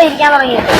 ഇരിക്കാൻ തുടങ്ങിയത്.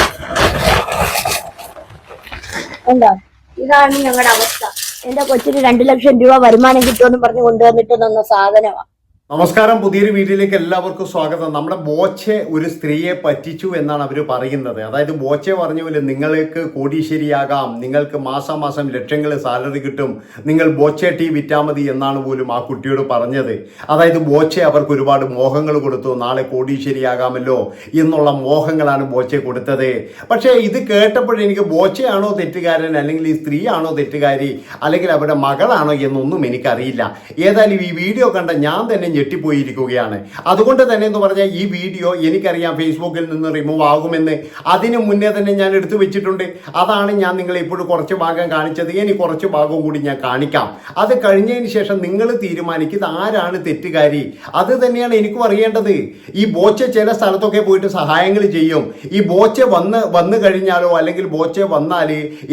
എന്താ? ഇതാണ് ഞങ്ങളുടെ അവസ്ഥ. എന്റെ കൊച്ചിന് രണ്ടു ലക്ഷം രൂപ വരുമാനം കിട്ടുമെന്ന് പറഞ്ഞ് കൊണ്ടുവന്നിട്ട് തന്ന സാധനമാണ് നമസ്കാരം. പുതിയൊരു വീഡിയോയിലേക്ക് എല്ലാവർക്കും സ്വാഗതം. നമ്മുടെ ബോച്ചെ ഒരു സ്ത്രീയെ പറ്റിച്ചു എന്നാണ് അവർ പറയുന്നത്. അതായത് ബോച്ചെ പറഞ്ഞ പോലെ നിങ്ങൾക്ക് കോടീശ്വരിയാകാം നിങ്ങൾക്ക് മാസം മാസം ലക്ഷങ്ങൾ സാലറി കിട്ടും നിങ്ങൾ ബോച്ചെ ടീ വിറ്റാൽ മതി എന്നാണ് പോലും ആ കുട്ടിയോട് പറഞ്ഞത്. അതായത് ബോച്ചെ അവർക്ക് ഒരുപാട് മോഹങ്ങൾ കൊടുത്തു നാളെ കോടീശ്വരിയാകാമല്ലോ എന്നുള്ള മോഹങ്ങളാണ് ബോച്ചെ കൊടുത്തത്. പക്ഷേ ഇത് കേട്ടപ്പോൾ എനിക്ക് ബോച്ചയാണോ തെറ്റുകാരൻ അല്ലെങ്കിൽ ഈ സ്ത്രീയാണോ തെറ്റുകാരി അല്ലെങ്കിൽ അവരുടെ മകളാണോ എന്നൊന്നും എനിക്കറിയില്ല. ഏതായാലും ഈ വീഡിയോ കണ്ട ഞാൻ തന്നെ ഞെട്ടിപ്പോയിരിക്കുകയാണ്. അതുകൊണ്ട് തന്നെ എന്ന് പറഞ്ഞാൽ ഈ വീഡിയോ എനിക്കറിയാം ഫേസ്ബുക്കിൽ നിന്ന് റിമൂവ് ആകുമെന്ന്. അതിന് മുന്നേ തന്നെ ഞാൻ എടുത്തു വെച്ചിട്ടുണ്ട്. അതാണ് ഞാൻ നിങ്ങളെ ഇപ്പോഴും കുറച്ച് ഭാഗം കാണിച്ചത്. ഇനി കുറച്ച് ഭാഗം കൂടി ഞാൻ കാണിക്കാം. അത് കഴിഞ്ഞതിന് ശേഷം നിങ്ങൾ തീരുമാനിക്കും ഇത് ആരാണ് തെറ്റുകാരി. അത് തന്നെയാണ് എനിക്കും അറിയേണ്ടത്. ഈ ബോച്ച ചില സ്ഥലത്തൊക്കെ പോയിട്ട് സഹായങ്ങൾ ചെയ്യും. ഈ ബോച്ച വന്ന് വന്നു കഴിഞ്ഞാലോ അല്ലെങ്കിൽ ബോച്ച വന്നാൽ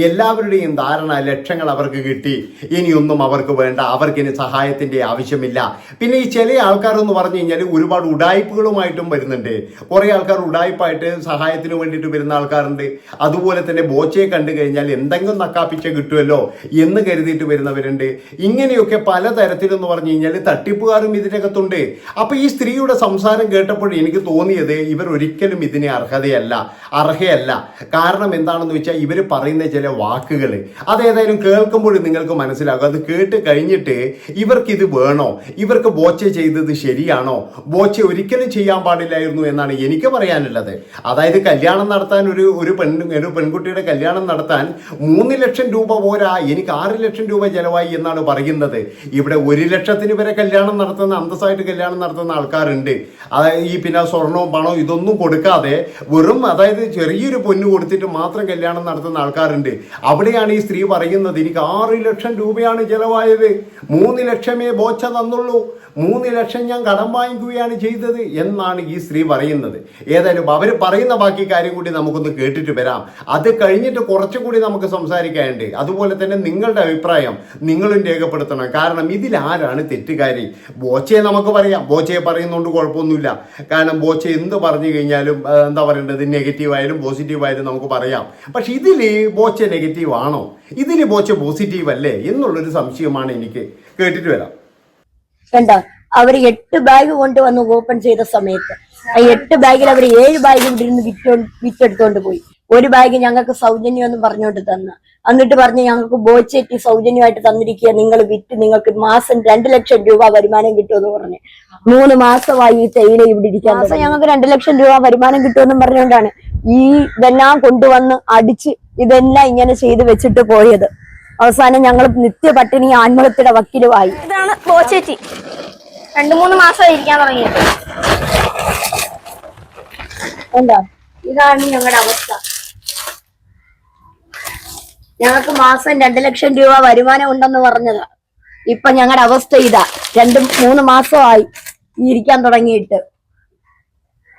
എല്ലാവരുടെയും ധാരണ ലക്ഷങ്ങൾ അവർക്ക് കിട്ടി. ഇനിയൊന്നും അവർക്ക് വേണ്ട. അവർക്ക് ഇനി സഹായത്തിന്റെ ആവശ്യമില്ല. പിന്നെ ഈ ചില ആൾക്കാരെന്ന് പറഞ്ഞു കഴിഞ്ഞാൽ ഒരുപാട് ഉടായ്പകളുമായിട്ടും വരുന്നുണ്ട്. കുറേ ആൾക്കാർ ഉടായ്പായിട്ട് സഹായത്തിന് വേണ്ടിയിട്ട് വരുന്ന ആൾക്കാരുണ്ട്. അതുപോലെ തന്നെ ബോച്ചയെ കണ്ടു കഴിഞ്ഞാൽ എന്തെങ്കിലും നക്കാപ്പിച്ച കിട്ടുമല്ലോ എന്ന് കരുതിയിട്ട് വരുന്നവരുണ്ട്. ഇങ്ങനെയൊക്കെ പലതരത്തിലെന്ന് പറഞ്ഞു കഴിഞ്ഞാൽ തട്ടിപ്പുകാരും ഇതിനകത്തുണ്ട്. അപ്പോൾ ഈ സ്ത്രീയുടെ സംസാരം കേട്ടപ്പോൾ എനിക്ക് തോന്നിയത് ഇവർ ഒരിക്കലും ഇതിന് അർഹതയല്ല അർഹയല്ല. കാരണം എന്താണെന്ന് വെച്ചാൽ ഇവർ പറയുന്ന ചില വാക്കുകൾ അതേതായാലും കേൾക്കുമ്പോൾ നിങ്ങൾക്ക് മനസ്സിലാകും. അത് കേട്ട് കഴിഞ്ഞിട്ട് ഇവർക്ക് ഇത് വേണോ? ഇവർക്ക് ബോച്ച ചെയ്തത് ശരിയാണോ? ബോച്ച ഒരിക്കലും ചെയ്യാൻ പാടില്ലായിരുന്നു എന്നാണ് എനിക്ക് പറയാനുള്ളത്. അതായത് കല്യാണം നടത്താൻ ഒരു ഒരു പെൺ ഒരു പെൺകുട്ടിയുടെ കല്യാണം നടത്താൻ മൂന്ന് ലക്ഷം രൂപ പോരാ എനിക്ക് ആറ് ലക്ഷം രൂപ ചെലവായി എന്നാണ് പറയുന്നത്. ഇവിടെ ഒരു ലക്ഷത്തിന് വരെ കല്യാണം നടത്തുന്ന അന്തസ്സായിട്ട് കല്യാണം നടത്തുന്ന ആൾക്കാരുണ്ട്. അതായത് ഈ പിന്നെ സ്വർണവും പണവും ഇതൊന്നും കൊടുക്കാതെ വെറും അതായത് ചെറിയൊരു പൊന്ന് കൊടുത്തിട്ട് മാത്രം കല്യാണം നടത്തുന്ന ആൾക്കാരുണ്ട്. അവിടെയാണ് ഈ സ്ത്രീ പറയുന്നത് എനിക്ക് ആറ് ലക്ഷം രൂപയാണ് ചെലവായത്. മൂന്ന് ലക്ഷമേ ബോച്ച തന്നുള്ളൂ. മൂന്ന് ലക്ഷം ഞാൻ കടം വാങ്ങിക്കുകയാണ് ചെയ്തത് എന്നാണ് ഈ സ്ത്രീ പറയുന്നത്. ഏതായാലും അവർ പറയുന്ന ബാക്കി കാര്യം കൂടി നമുക്കൊന്ന് കേട്ടിട്ട് വരാം. അത് കഴിഞ്ഞിട്ട് കുറച്ചുകൂടി നമുക്ക് സംസാരിക്കാനുണ്ട്. അതുപോലെ തന്നെ നിങ്ങളുടെ അഭിപ്രായം നിങ്ങളും രേഖപ്പെടുത്തണം. കാരണം ഇതിൽ ആരാണ് തെറ്റുകാരി? ബോച്ചയെ നമുക്ക് പറയാം. ബോച്ചയെ പറയുന്നതുകൊണ്ട് കുഴപ്പമൊന്നുമില്ല. കാരണം ബോച്ച എന്ത് പറഞ്ഞു കഴിഞ്ഞാലും എന്താ പറയേണ്ടത്? നെഗറ്റീവ് ആയാലും പോസിറ്റീവ് ആയാലും നമുക്ക് പറയാം. പക്ഷെ ഇതിൽ ബോച്ച നെഗറ്റീവ് ആണോ? ഇതിൽ ബോച്ച പോസിറ്റീവ് അല്ലേ? എന്നുള്ളൊരു സംശയമാണ് എനിക്ക്. കേട്ടിട്ട് വരാം. കണ്ട? അവർ എട്ട് ബാഗ് കൊണ്ടുവന്ന് ഓപ്പൺ ചെയ്ത സമയത്ത്. ആ എട്ട് ബാഗിൽ അവർ ഏഴ് ബാഗ് ഇവിടെ ഇരുന്ന് വിറ്റോ വിറ്റെടുത്തോണ്ട് പോയി. ഒരു ബാഗ് ഞങ്ങൾക്ക് സൗജന്യമെന്ന് പറഞ്ഞുകൊണ്ട് തന്ന. എന്നിട്ട് പറഞ്ഞ് ഞങ്ങൾക്ക് ബോച്ചേറ്റി സൗജന്യമായിട്ട് തന്നിരിക്കുക. നിങ്ങൾ വിറ്റ് നിങ്ങൾക്ക് മാസം രണ്ട് ലക്ഷം രൂപ വരുമാനം കിട്ടുമെന്ന് പറഞ്ഞ്. മൂന്ന് മാസമായി ഈ തേയില ഇവിടെ ഇരിക്കാൻ മാസം ഞങ്ങൾക്ക് രണ്ട് ലക്ഷം രൂപ വരുമാനം കിട്ടുമെന്നും പറഞ്ഞുകൊണ്ടാണ് ഈ ഇതെല്ലാം കൊണ്ടുവന്ന് അടിച്ച് ഇതെല്ലാം ഇങ്ങനെ ചെയ്ത് വെച്ചിട്ട് പോയത്. അവസാനം ഞങ്ങൾ നിത്യ പട്ടിണി ആത്മഹത്യയുടെ വക്കിലുമായി. ഇതാണ് ബോച്ചേച്ചി രണ്ടു മൂന്ന് മാസം ഇരിക്കാൻ തുടങ്ങിയത് എന്താ? ഇതാണ് ഞങ്ങളുടെ അവസ്ഥ. ഞങ്ങൾക്ക് മാസം രണ്ടു ലക്ഷം രൂപ വരുമാനം ഉണ്ടെന്ന് പറഞ്ഞതാ. ഇപ്പൊ ഞങ്ങളുടെ അവസ്ഥ ഇതാ. രണ്ട് മൂന്ന് മാസമായി ഇരിക്കാൻ തുടങ്ങിയിട്ട്.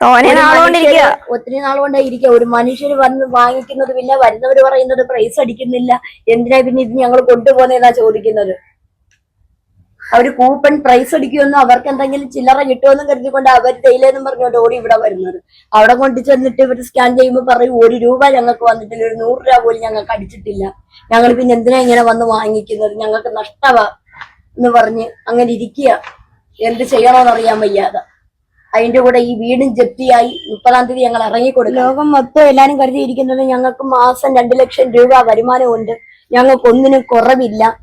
തോനെ നാളുകൊണ്ടിരിക്കുക ഒത്തിരി നാൾ കൊണ്ടേ ഇരിക്കുക ഒരു മനുഷ്യര് വന്ന് വാങ്ങിക്കുന്നത് പിന്നെ വരുന്നവര് പറയുന്നത് പ്രൈസ് അടിക്കുന്നില്ല. എന്തിനാ പിന്നെ ഇത് ഞങ്ങൾ കൊണ്ടുപോകുന്നതാ ചോദിക്കുന്നത്? അവർ കൂപ്പൺ പ്രൈസ് അടിക്കുമെന്നും അവർക്ക് എന്തെങ്കിലും ചില്ലറ കിട്ടുമെന്നും കരുതിക്കൊണ്ട് അവർ തേയിലെന്നും പറഞ്ഞുകൊണ്ട് ഓടി ഇവിടെ വരുന്നത്. അവിടെ കൊണ്ട് ചെന്നിട്ട് ഇവർ സ്കാൻ ചെയ്യുമ്പോൾ പറയും ഒരു രൂപ ഞങ്ങൾക്ക് വന്നിട്ടില്ല ഒരു നൂറ് രൂപ പോലും ഞങ്ങൾക്ക് അടിച്ചിട്ടില്ല. ഞങ്ങൾ പിന്നെ എന്തിനാ ഇങ്ങനെ വന്ന് വാങ്ങിക്കുന്നത്? ഞങ്ങൾക്ക് നഷ്ടവാ. എന്ന് പറഞ്ഞ് അങ്ങനെ ഇരിക്കുക. എന്ത് ചെയ്യണമെന്ന് അറിയാൻ വയ്യാതെ. അതിന്റെ കൂടെ ഈ വീടും ജപ്തിയായി. മുപ്പതാം തീയതി ഞങ്ങൾ ഇറങ്ങിക്കൊടുക്കും. ലോകം മൊത്തം എല്ലാരും കരുതിയിരിക്കുന്നത് ഞങ്ങൾക്ക് മാസം രണ്ടു ലക്ഷം രൂപ വരുമാനമുണ്ട്. ഞങ്ങൾക്ക് ഒന്നിനും കുറവില്ല.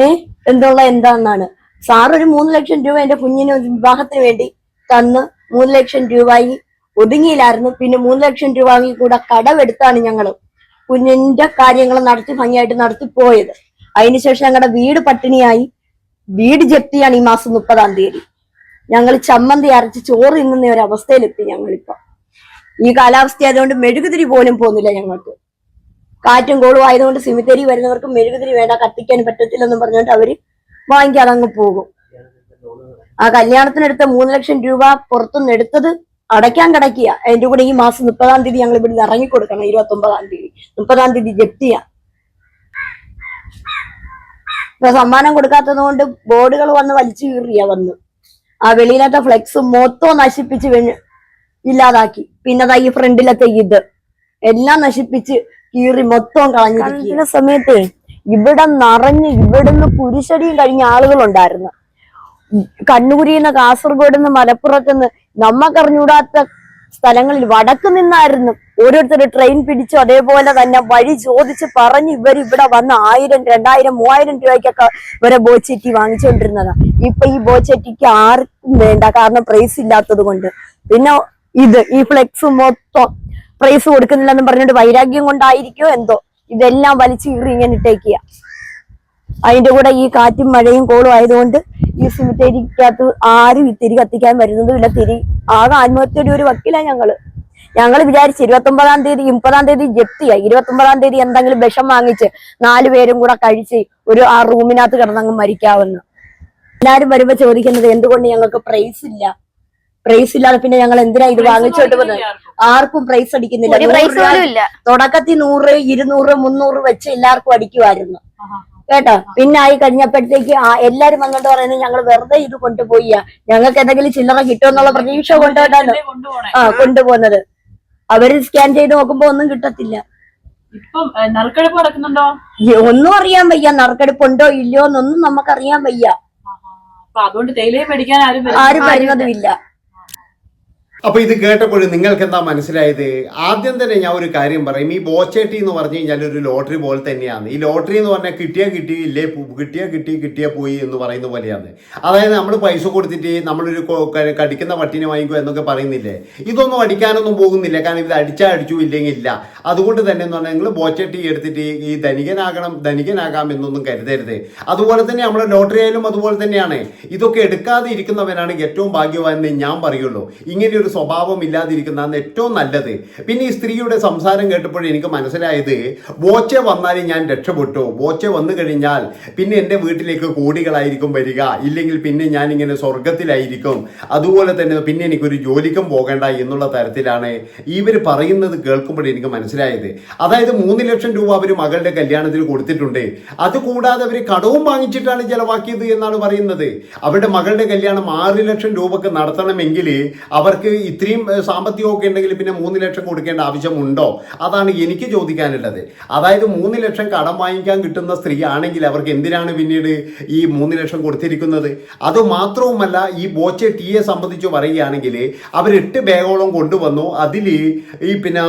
ഏ? എന്നുള്ള എന്താണെന്നാണ് സാർ ഒരു മൂന്ന് ലക്ഷം രൂപ എന്റെ കുഞ്ഞിന് വിവാഹത്തിന് വേണ്ടി തന്ന് മൂന്ന് ലക്ഷം രൂപയിൽ ഒതുങ്ങിയില്ലായിരുന്നു. പിന്നെ മൂന്ന് ലക്ഷം രൂപ കൂടെ കടമെടുത്താണ് ഞങ്ങൾ കുഞ്ഞിന്റെ കാര്യങ്ങൾ നടത്തി ഭംഗിയായിട്ട് നടത്തി പോയത്. അതിനുശേഷം ഞങ്ങളുടെ വീട് പട്ടിണിയായി. വീട് ജപ്തിയാണ് ഈ മാസം മുപ്പതാം തീയതി. ഞങ്ങൾ ചമ്മന്തി അരച്ച് ചോറ് തിന്നുന്ന ഒരു അവസ്ഥയിലെത്തി ഞങ്ങളിപ്പോ. ഈ കാലാവസ്ഥ ആയതുകൊണ്ട് മെഴുകുതിരി പോലും പോകുന്നില്ല ഞങ്ങൾക്ക്. കാറ്റും കോളും ആയതുകൊണ്ട് സിമിത്തേരി വരുന്നവർക്ക് മെഴുകുതിരി വേണ്ട കത്തിക്കാൻ പറ്റത്തില്ലെന്നും പറഞ്ഞുകൊണ്ട് അവർ വാങ്ങിക്കാതെ അങ്ങ് പോകും. ആ കല്യാണത്തിനെടുത്ത മൂന്ന് ലക്ഷം രൂപ പുറത്തുനിന്ന് എടുത്തത് അടയ്ക്കാൻ കിടക്കുക അതിന്റെ കൂടെ ഈ മാസം മുപ്പതാം തീയതി ഞങ്ങൾ ഇവിടെ ഇറങ്ങി കൊടുക്കണം ഇരുപത്തി ഒമ്പതാം തീയതി. മുപ്പതാം തീയതി ജപ്തിയാ. ഇപ്പൊ സമ്മാനം കൊടുക്കാത്തത് കൊണ്ട് ബോർഡുകൾ വന്ന് വലിച്ചു കീറിയ വന്ന്. ആ വെളിയിലത്തെ ഫ്ലെക്സ് മൊത്തം നശിപ്പിച്ച് ഇല്ലാതാക്കി. പിന്നെ ഈ ഫ്രണ്ടിലത്തെ ഇത്. എല്ലാം നശിപ്പിച്ച് കീറി മൊത്തം കളഞ്ഞിരിക്കുന്ന സമയത്തെ ഇവിടെ നിറഞ്ഞ് ഇവിടുന്ന് കുരിശടിയും കഴിഞ്ഞ ആളുകളുണ്ടായിരുന്നു. കണ്ണൂരിൽ നിന്ന് കാസർഗോഡ് നിന്ന് മലപ്പുറത്ത് നിന്ന് നമ്മക്കറിഞ്ഞൂടാത്ത സ്ഥലങ്ങളിൽ വടക്ക് നിന്നായിരുന്നു ഓരോരുത്തർ ട്രെയിൻ പിടിച്ചു അതേപോലെ തന്നെ വഴി ചോദിച്ച് പറഞ്ഞ് ഇവർ ഇവിടെ വന്ന് ആയിരം രണ്ടായിരം മൂവായിരം രൂപയ്ക്കൊക്കെ ഇവരെ ബോച്ചെറ്റി വാങ്ങിച്ചുകൊണ്ടിരുന്നതാണ് ഇപ്പൊ ഈ ബോച്ചെറ്റിക്ക് ആർക്കും വേണ്ട കാരണം പ്രൈസ് ഇല്ലാത്തത് കൊണ്ട്. പിന്നെ ഇത് ഈ ഫ്ലെക്സ് മൊത്തം പ്രൈസ് കൊടുക്കുന്നില്ലെന്ന് പറഞ്ഞിട്ട് വൈരാഗ്യം കൊണ്ടായിരിക്കോ എന്തോ? ഇതെല്ലാം വലിച്ചു കീറി ഇങ്ങനെ ഇട്ടേക്കുക. അതിന്റെ കൂടെ ഈ കാറ്റും മഴയും കോളും ആയതുകൊണ്ട് ഈ സിമിത്തേരിക്കകത്ത് ആരും ഈ തിരി കത്തിക്കാൻ വരുന്നതും ഇല്ല തിരി ആകെ ആത്മഹത്യയുടെ ഒരു വക്കില ഞങ്ങൾ. ഞങ്ങൾ വിചാരിച്ച് ഇരുപത്തി ഒമ്പതാം തീയതി മുപ്പതാം തീയതി ജപ്തിയായി ഇരുപത്തി ഒമ്പതാം തീയതി എന്തെങ്കിലും വിഷം വാങ്ങിച്ച് നാലു പേരും കൂടെ കഴിച്ച് ഒരു ആ റൂമിനകത്ത് കിടന്നങ്ങ് മരിക്കാവുന്ന. എല്ലാരും വരുമ്പോ ചോദിക്കുന്നത് എന്തുകൊണ്ട് ഞങ്ങൾക്ക് പ്രൈസ് ഇല്ല? പ്രൈസ് ഇല്ലാതെ പിന്നെ ഞങ്ങൾ എന്തിനാ ഇത് വാങ്ങിച്ചോട്ട് പോകുന്നത് ആർക്കും. പ്രൈസ് അടിക്കുന്നില്ല. ഇല്ല. തുടക്കത്തിൽ നൂറ് ഇരുന്നൂറ് മുന്നൂറ് വെച്ച് എല്ലാവർക്കും അടിക്കുമായിരുന്നു കേട്ടോ? പിന്നെ ആയി കഴിഞ്ഞപ്പോഴത്തേക്ക് എല്ലാരും വന്നിട്ട് പറയുന്നത് ഞങ്ങൾ വെറുതെ ഇത് കൊണ്ടുപോയി ഞങ്ങൾക്ക് എന്തെങ്കിലും ചില്ലറ കിട്ടുമെന്നുള്ള പ്രതീക്ഷ കൊണ്ടുപോയിട്ടാണ് ആ കൊണ്ടുപോകുന്നത്. അവർ സ്കാൻ ചെയ്ത് നോക്കുമ്പോ ഒന്നും കിട്ടത്തില്ല. ഇപ്പം ഏ, നറുക്കെടുപ്പ് നടക്കുന്നുണ്ടോ? ഒന്നും അറിയാൻ വയ്യ. നറുക്കെടുപ്പുണ്ടോ ഇല്ലയോ എന്നൊന്നും നമുക്കറിയാൻ വയ്യ. അപ്പൊ അതുകൊണ്ട് തേയിലയെ മേടിക്കാൻ ആരും. ആരും വരുന്നതുമില്ല. അപ്പൊ ഇത് കേട്ടപ്പോൾ നിങ്ങൾക്ക് എന്താ മനസ്സിലായത്? ആദ്യം തന്നെ ഞാൻ ഒരു കാര്യം പറയും. ഈ ബോച്ചേട്ടി എന്ന് പറഞ്ഞു കഴിഞ്ഞാൽ ഒരു ലോട്ടറി പോലെ തന്നെയാണ്. ഈ ലോട്ടറി എന്ന് പറഞ്ഞാൽ കിട്ടിയാ കിട്ടി ഇല്ലേ കിട്ടിയാൽ കിട്ടിയാ കിട്ടി കിട്ടിയാ പോയി എന്ന് പറയുന്ന പോലെയാണ്. അതായത് നമ്മൾ പൈസ കൊടുത്തിട്ട് നമ്മളൊരു കടിക്കുന്ന പട്ടിനെ വാങ്ങിക്കുക എന്നൊക്കെ പറയുന്നില്ലേ? ഇതൊന്നും അടിക്കാനൊന്നും പോകുന്നില്ല. കാരണം ഇത് അടിച്ചാൽ അടിച്ചു ഇല്ലെങ്കിൽ ഇല്ല. അതുകൊണ്ട് തന്നെ എന്ന് പറഞ്ഞാൽ നിങ്ങൾ ബോച്ചേട്ടി എടുത്തിട്ട് ഈ ധനികനാകണം ധനികനാകാം എന്നൊന്നും കരുതരുത്. അതുപോലെ തന്നെ നമ്മുടെ ലോട്ടറി ആയാലും അതുപോലെ തന്നെയാണ്. ഇതൊക്കെ എടുക്കാതെ ഇരിക്കുന്നവനാണ് ഏറ്റവും ഭാഗ്യവാനെന്ന് ഞാൻ പറയുള്ളൂ. ഇങ്ങനെ ഒരു സ്വഭാവം ഇല്ലാതിരിക്കുന്നതാണ് ഏറ്റവും നല്ലത്. പിന്നെ ഈ സ്ത്രീയുടെ സംസാരം കേട്ടപ്പോൾ എനിക്ക് മനസ്സിലായത് ബോച്ച വന്നാൽ ഞാൻ രക്ഷപ്പെട്ടു. ബോച്ച വന്നു കഴിഞ്ഞാൽ പിന്നെ എന്റെ വീട്ടിലേക്ക് കോടികളായിരിക്കും വരിക. ഇല്ലെങ്കിൽ പിന്നെ ഞാൻ ഇങ്ങനെ സ്വർഗത്തിലായിരിക്കും അതുപോലെ തന്നെ പിന്നെ എനിക്കൊരു ജോലിക്കും പോകേണ്ട എന്നുള്ള തരത്തിലാണ് ഇവർ പറയുന്നത് കേൾക്കുമ്പോൾ എനിക്ക് മനസ്സിലായത്. അതായത് മൂന്ന് ലക്ഷം രൂപ അവർ മകളുടെ കല്യാണത്തിന് കൊടുത്തിട്ടുണ്ട്. അതുകൂടാതെ അവർ കടവും വാങ്ങിച്ചിട്ടാണ് ചെലവാക്കിയത് എന്നാണ് പറയുന്നത്. അവരുടെ മകളുടെ കല്യാണം ആറ് ലക്ഷം രൂപക്ക് നടത്തണമെങ്കിൽ അവർക്ക് ഇത്രയും സാമ്പത്തികമൊക്കെ ഉണ്ടെങ്കിൽ പിന്നെ മൂന്ന് ലക്ഷം കൊടുക്കേണ്ട ആവശ്യമുണ്ടോ? അതാണ് എനിക്ക് ചോദിക്കാനുള്ളത്. അതായത് മൂന്ന് ലക്ഷം കടം വാങ്ങിക്കാൻ കിട്ടുന്ന സ്ത്രീ ആണെങ്കിൽ അവർക്ക് എന്തിനാണ് പിന്നീട് ഈ മൂന്ന് ലക്ഷം കൊടുത്തിരിക്കുന്നത്? അത് മാത്രവുമല്ല ഈ ബോച്ചെ ടീയെ സംബന്ധിച്ച് പറയുകയാണെങ്കിൽ അവർ എട്ട് ബാഗോളം കൊണ്ടുവന്നു. അതിൽ ഈ പിന്നെ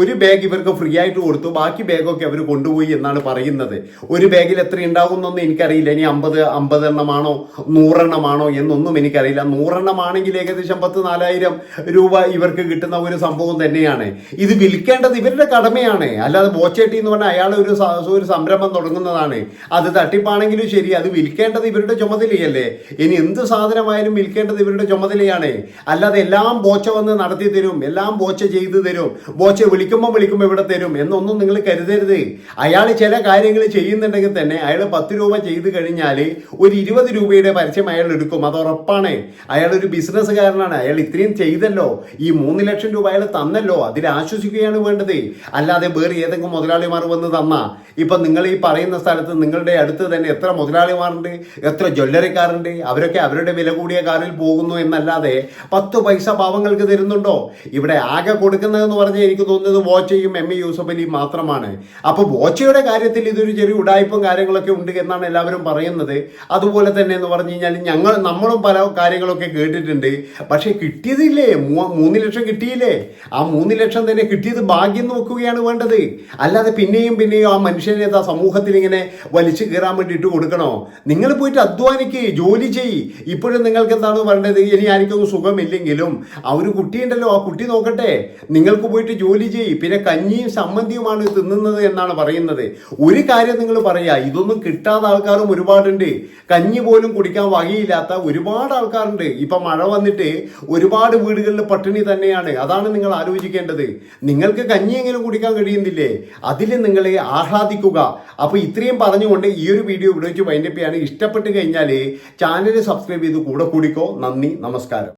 ഒരു ബാഗ് ഇവർക്ക് ഫ്രീ ആയിട്ട് കൊടുത്തു. ബാക്കി ബാഗൊക്കെ അവർ കൊണ്ടുപോയി എന്നാണ് പറയുന്നത്. ഒരു ബാഗിൽ എത്ര ഉണ്ടാകുന്നൊന്നും എനിക്കറിയില്ല. ഇനി അമ്പത് അമ്പത് എണ്ണമാണോ നൂറെണ്ണമാണോ എന്നൊന്നും എനിക്കറിയില്ല. നൂറെണ്ണമാണെങ്കിൽ ഏകദേശം പത്ത് നാലായിരം രൂപ ഇവർക്ക് കിട്ടുന്ന ഒരു സംഭവം തന്നെയാണ്. ഇത് വിൽക്കേണ്ടത് ഇവരുടെ കടമയാണ്. അല്ലാതെ ബോച്ചേട്ടി എന്ന് പറഞ്ഞാൽ അയാൾ ഒരു ഒരു സംരംഭം തുടങ്ങുന്നതാണ്. അത് തട്ടിപ്പാണെങ്കിലും ശരി അത് വിൽക്കേണ്ടത് ഇവരുടെ ചുമതലയല്ലേ? ഇനി എന്ത് സാധനമായാലും വിൽക്കേണ്ടത് ഇവരുടെ ചുമതലയാണ്. അല്ലാതെ എല്ലാം ബോച്ച വന്ന് നടത്തി തരും എല്ലാം ബോച്ച ചെയ്തു തരും ബോച്ച വിളിക്കുമ്പോൾ വിളിക്കുമ്പോൾ ഇവിടെ തരും എന്നൊന്നും നിങ്ങൾ കരുതരുത്. അയാൾ ചില കാര്യങ്ങൾ ചെയ്യുന്നുണ്ടെങ്കിൽ തന്നെ അയാൾ പത്ത് രൂപ ചെയ്ത് കഴിഞ്ഞാൽ ഒരു ഇരുപത് രൂപയുടെ പരസ്യം അയാൾ എടുക്കും. അത് ഉറപ്പാണ്. അയാൾ ഒരു ബിസിനസ്സുകാരനാണ് അയാൾ ഇത്രയും ചെയ്തല്ലോ. ഈ മൂന്ന് ലക്ഷം രൂപ അയാൾ തന്നല്ലോ. അതിൽ ആശ്വസിക്കുകയാണ് വേണ്ടത്. അല്ലാതെ വേറെ ഏതെങ്കിലും മുതലാളിമാർ വന്ന് തന്ന. ഇപ്പൊ നിങ്ങൾ ഈ പറയുന്ന സ്ഥലത്ത് നിങ്ങളുടെ അടുത്ത് തന്നെ എത്ര മുതലാളിമാരുണ്ട് എത്ര ജ്വല്ലറിക്കാരുണ്ട് അവരൊക്കെ അവരുടെ വില കൂടിയ കാറിൽ പോകുന്നു എന്നല്ലാതെ പത്ത് പൈസ പാവങ്ങൾക്ക് തരുന്നുണ്ടോ? ഇവിടെ ആകെ കൊടുക്കുന്നതെന്ന് പറഞ്ഞാൽ എനിക്ക് തോന്നുന്നത് വോച്ചയും എം എ യൂസഫലിയും മാത്രമാണ്. അപ്പൊ വോച്ചയുടെ കാര്യത്തിൽ ഇതൊരു ചെറിയ ഉടായ്പും കാര്യങ്ങളൊക്കെ ഉണ്ട് എന്നാണ് എല്ലാവരും പറയുന്നത്. അതുപോലെ തന്നെ എന്ന് പറഞ്ഞു കഴിഞ്ഞാൽ ഞങ്ങൾ നമ്മളും പല കാര്യങ്ങളൊക്കെ കേട്ടിട്ടുണ്ട്. പക്ഷെ കിട്ടിയതില്ലേ? മൂന്ന് ലക്ഷം കിട്ടിയില്ലേ? ആ മൂന്ന് ലക്ഷം തന്നെ കിട്ടിയത് ഭാഗ്യം നോക്കുകയാണ് വേണ്ടത്. അല്ലാതെ പിന്നെയും പിന്നെയും ആ മനുഷ്യനെ ആ സമൂഹത്തിൽ ഇങ്ങനെ വലിച്ചു കയറാൻ വേണ്ടിയിട്ട് കൊടുക്കണോ? നിങ്ങൾ പോയിട്ട് അധ്വാനിക്ക് ജോലി ചെയ്യ്. ഇപ്പോഴും നിങ്ങൾക്ക് എന്താണ് വേണ്ടത് ഇനി ആർക്കൊന്നും സുഖമില്ലെങ്കിലും ആ ഒരു കുട്ടിയുണ്ടല്ലോ ആ കുട്ടി നോക്കട്ടെ. നിങ്ങൾക്ക് പോയിട്ട് ജോലി ചെയ്യ്. പിന്നെ കഞ്ഞിയും സമ്മന്തിയുമാണ് തിന്നുന്നത് എന്നാണ് പറയുന്നത്. ഒരു കാര്യം നിങ്ങൾ പറയാ ഇതൊന്നും കിട്ടാത്ത ആൾക്കാരും ഒരുപാടുണ്ട്. കഞ്ഞി പോലും കുടിക്കാൻ വകയില്ലാത്ത ഒരുപാട് ആൾക്കാരുണ്ട്. ഇപ്പൊ മഴ വന്നിട്ട് ഒരുപാട് വീടുകളിൽ പട്ടിണി തന്നെയാണ്. അതാണ് നിങ്ങൾ ആലോചിക്കേണ്ടത്. നിങ്ങൾക്ക് കഞ്ഞിയെങ്കിലും കുടിക്കാൻ കഴിയുന്നില്ലേ? അതിൽ നിങ്ങളെ ആഹ്ലാദിക്കുക. അപ്പോൾ ഇത്രയും പറഞ്ഞുകൊണ്ട് ഈ ഒരു വീഡിയോ ഇവിടെ വെച്ച് വൈൻഡപ്പ് ചെയ്യാണ്. ഇഷ്ടപ്പെട്ട് കഴിഞ്ഞാൽ ചാനൽ സബ്സ്ക്രൈബ് ചെയ്ത് കൂടെ കൂടിക്കോ. നന്ദി നമസ്കാരം.